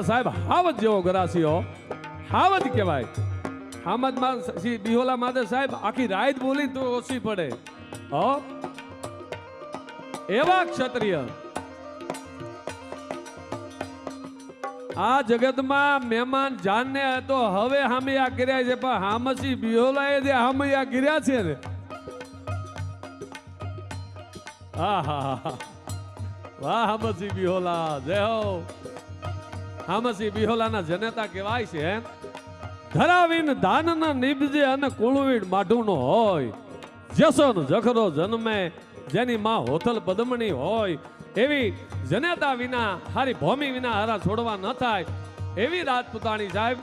સાહેબ, હાવજ જેવો ગરાસીઓ હાવજ કહેવાય. હામદમાં શ્રી બિહોલા માધવ સાહેબ, આખી રાત બોલી તો ઓછી પડે. હો? એવા ક્ષત્રિય. આ જગતમાં મહેમાન જાનને તો હવે હામૈયા કર્યા છે, પણ હામસી બિહોલાએ જે હામૈયા કર્યા છે ને. આહા વાહ હામસી બિહોલા. જય હો. હામસી બિહોલાના જનેતા કહેવાય છે ધરાવીન દાનના નિબજે અને કુળવીડ માઢુનો હોય. જસોન જખરો જન્મે, જેની માં હોથલ પદમણી હોય. એવી જનેતા વિના, હારી ભૂમિ વિના હારા છોડવા ન થાય. એવી રાજપૂતાણી સાહેબ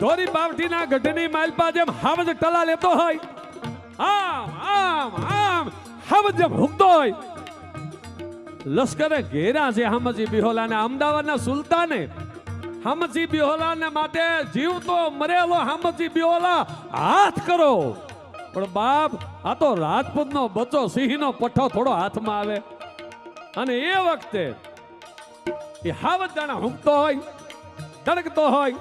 ધોરી બાવઠીના ગઢની માલપા જેમ હાવજ ટલા લેતો હોય. આમ આમ આમ હાવજ જેમ હુકતો હોય. લશ્કરે ઘેરા છે હામજી બિહોલાને, અમદાવાદના સુલતાને. હમજી બિહોલાને માટે જીવતો મરેલો હામજી બિહોલા, હાથ કરો. પણ બાપ, આ તો રાજપૂતનો બચ્ચો સિંહનો પઠ્ઠો થોડો હાથમાં આવે. અને એ વખતે એ હાવજ જાણે હુંકતો હોય, ધડકતો હોય.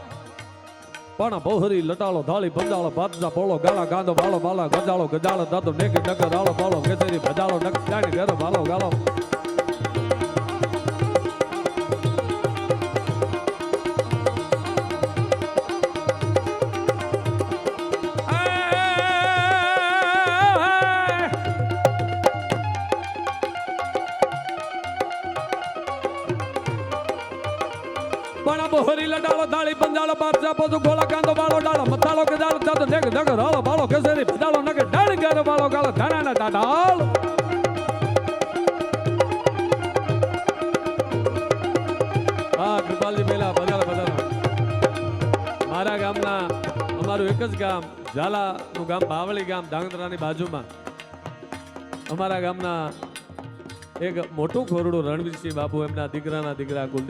પણ બહરી લટાળો ધાળી ભંડાળો ભાતના પોળો ગાળા, ગાંધો બાળો બાળા ગજાળો ગજાળો દાદો નેગ, નગર, આળો, બાળો કેસરી ભજાળો નગ જાણી ઘેરો બાળો ગાળો. પણ લડાળો દાળી બંજાળો બારજા પોતું ગોળા કાંદો બાળો ડાળો મતાળો કે દાળ તાતો ઢેક ઢગ રાળો બાળો કેસરી ભજાળો નગ ડાળ ઘેરો બાળો ગાળો ધાનાના દાડાળ હા કૃપાલજી મેલા બધાલો બધાલો મારા ગામના, અમારું એક જ ગામ, ઝાલાનું ગામ, બાવળી ગામ, ધાંગધ્રાની બાજુમાં. અમારા ગામના એક મોટું ખોરડું રણવીરસિંહ બાબુ એમના દીકરાના દીકરા કુલદીપ